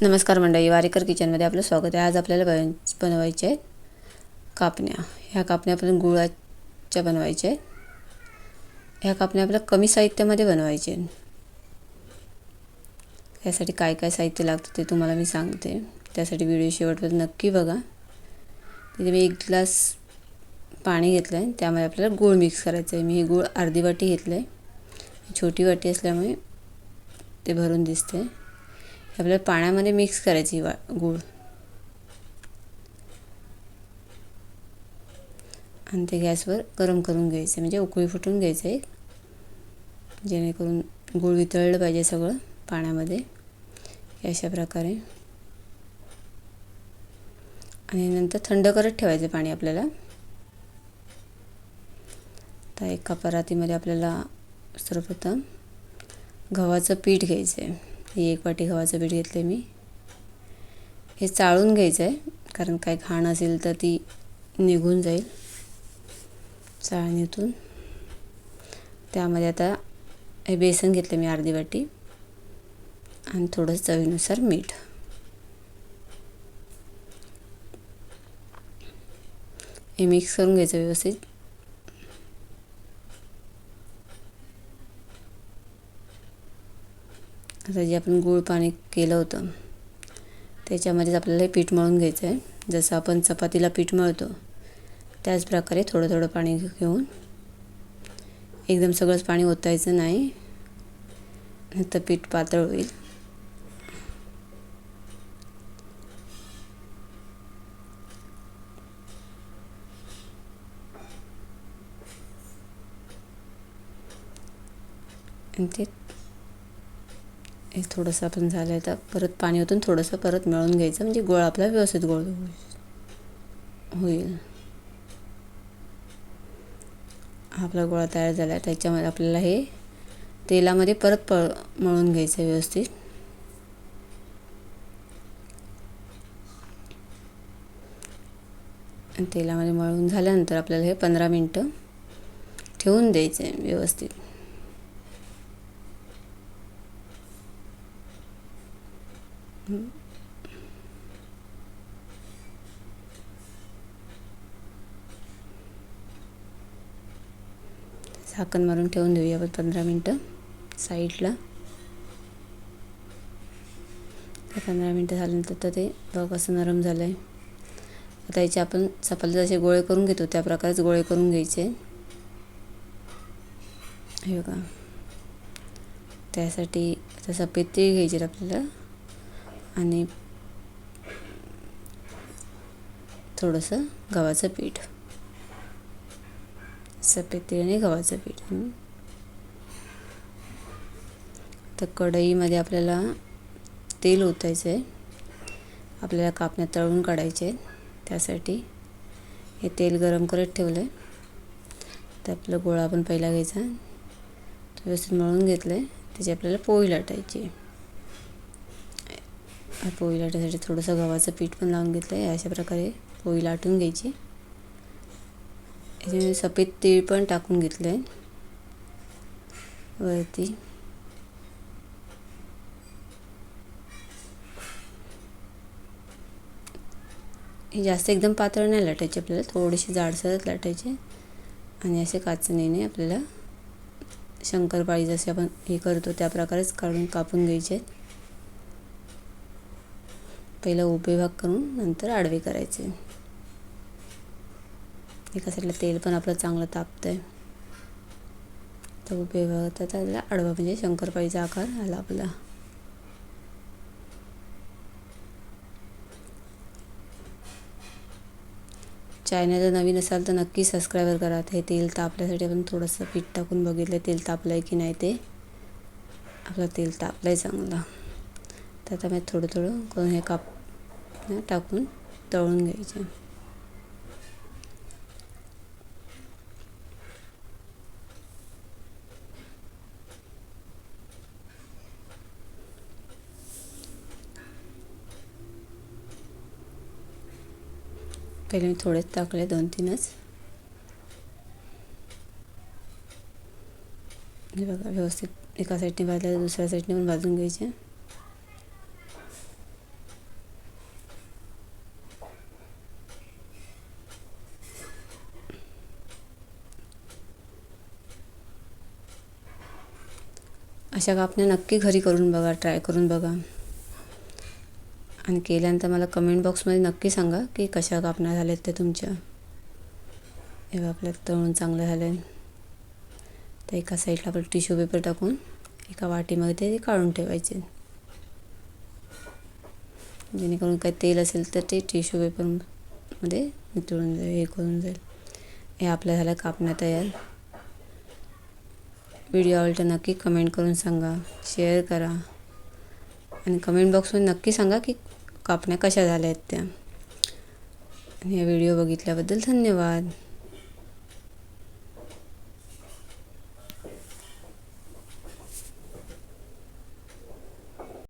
नमस्कार मंडळी वारेकर किचनमध्ये आपलं स्वागत आहे. आज आपल्याला बन बनवायचे आहेत कापण्या. ह्या कापण्या आपण गुळाच्या बनवायच्या आहेत. ह्या कापण्या आपल्या कमी साहित्यामध्ये बनवायचे त्यासाठी यासाठी काय काय साहित्य लागतं ते तुम्हाला मी सांगते. त्यासाठी व्हिडिओ शेवटपर्यंत नक्की बघा. तिथे मी एक ग्लास पाणी घेतलं आहे त्यामध्ये आपल्याला गूळ मिक्स करायचं आहे. मी हे गूळ अर्धी वाटी घेतलं आहे छोटी वाटी असल्यामुळे ते भरून दिसते आपल्याला पाण्यामध्ये मिक्स करायची वा गूळ. आणि ते गॅसवर गरम करून घ्यायचं म्हणजे उकळी फुटून घ्यायचं आहे जेणेकरून गूळ वितळलं पाहिजे सगळं पाण्यामध्ये. अशा प्रकारे. आणि नंतर थंड करत ठेवायचं पाणी आपल्याला. तर एका परातीमध्ये आपल्याला सर्वप्रथम गव्हाचं पीठ घ्यायचं आहे ही एक वाटी गव्हाचं पीठ घेतलं मी. हे चाळून घ्यायचं आहे कारण काय घाण असेल तर ती निघून जाईल चाळणीतून. त्यामध्ये आता हे बेसन घेतलं मी अर्धी वाटी आणि थोडंसं चवीनुसार मीठ. हे मिक्स करून घ्यायचं व्यवस्थित. आता जे आपण गूळ पाणी केलं होतं. त्याच्यामध्येच आपल्याला हे पीठ मळून घ्यायचं आहे जसं आपण चपातीला पीठ मळतो त्याचप्रकारे थोडं थोडं पाणी घेऊन एकदम सगळंच पाणी ओतायचं नाही. तर पीठ पातळ होईल. आणि ते हे थोडंसं आपण झालं आहे तर परत पाणी ओतून थोडंसं परत मिळून घ्यायचं. म्हणजे गोळा आपला व्यवस्थित गोळ होईल. आपला गोळा तयार झाला. आहे त्याच्यामध्ये आपल्याला हे तेलामध्ये परत प मळून घ्यायचं आहे व्यवस्थित. तेलामध्ये मळून झाल्यानंतर आपल्याला हे पंधरा मिनटं ठेवून द्यायचं आहे व्यवस्थित. झाकण मारून ठेवून देऊया आपण पंधरा मिनटं. साईडला. तर पंधरा मिनटं झाल्यानंतर तर ते बघ असं नरम झालं आहे आता याचे आपण चपाती जसे गोळे करून घेतो त्या प्रकारेच गोळे करून घ्यायचे. हे बघा. त्यासाठी आता सफेद तीळ घ्यायचे आपल्याला. आणि थोडंसं गव्हाचं पीठ. सफेद तीळ आणि गव्हाचं पीठ. तर कढईमध्ये आपल्याला तेल ओतायचं आहे आपल्याला कापण्या तळून काढायचे आहेत त्यासाठी हे तेल गरम करत ठेवलं आहे तर आपला गोळा आपण पहिला घ्यायचा. व्यवस्थित मळून घेतलं आहे त्याची आपल्याला पोळी लाटायची पोळी लाटायसाठी थोडंसं गव्हाचं पीठ पण लावून घेतलं आहे अशा प्रकारे पोळी लाटून घ्यायची. याच्यामध्ये सफेद तीळ पण टाकून घेतलं आहे वरती. हे जास्त एकदम पातळ नाही लाटायचे आपल्याला. थोडीशी जाडसरच लाटायचे. आणि असे काचणीने आपल्याला शंकरपाळी जसे आपण हे करतो त्या प्रकारेच काढून कापून घ्यायचे. पहिला उभे भाग करून नंतर आडवे करायचे. एका साईडला तेल पण आपलं चांगलं तापतं आहे तर उभे भाग तर त्याला आडवा म्हणजे शंकरपाळीचा आकार आला आपला. चॅनल जर नवीन असाल तर नक्की सबस्क्राईबर करा. हे तेल तापल्यासाठी आपण थोडंसं पीठ टाकून बघितलं तेल तापलं आहे की नाही ते. आपलं तेल तापलं आहे चांगलं. तर आता मी थोडं थोडं करून हे काप टाकून तळून घ्यायचे. पहिले मी थोडेच टाकले दोन तीनच. हे बघा व्यवस्थित एका साईडने भाजल्या दुसऱ्या साईडने पण भाजून घ्यायचे. अशा कापण्या नक्की घरी करून बघा ट्राय करून बघा. आणि केल्यानंतर मला कमेंट बॉक्समध्ये नक्की सांगा की कशा कापण्या झाल्यात ते तुमच्या. हे आपल्या तळून चांगलं झालं आहे तर एका साईडला आपण टिश्यू पेपर टाकून एका वाटीमध्ये ते काढून ठेवायचे. जेणेकरून काही तेल असेल तर ते टिश्यू पेपरमध्ये नितळून जाईल हे करून जाईल. हे आपल्या झालं कापण्या तयार. व्हिडिओ आवडला नक्की कमेंट करून सांगा. शेअर करा. आणि कमेंट बॉक्समध्ये नक्की सांगा की कापण्या कशा झाल्या आहेत त्या. आणि हा व्हिडिओ बघितल्याबद्दल धन्यवाद.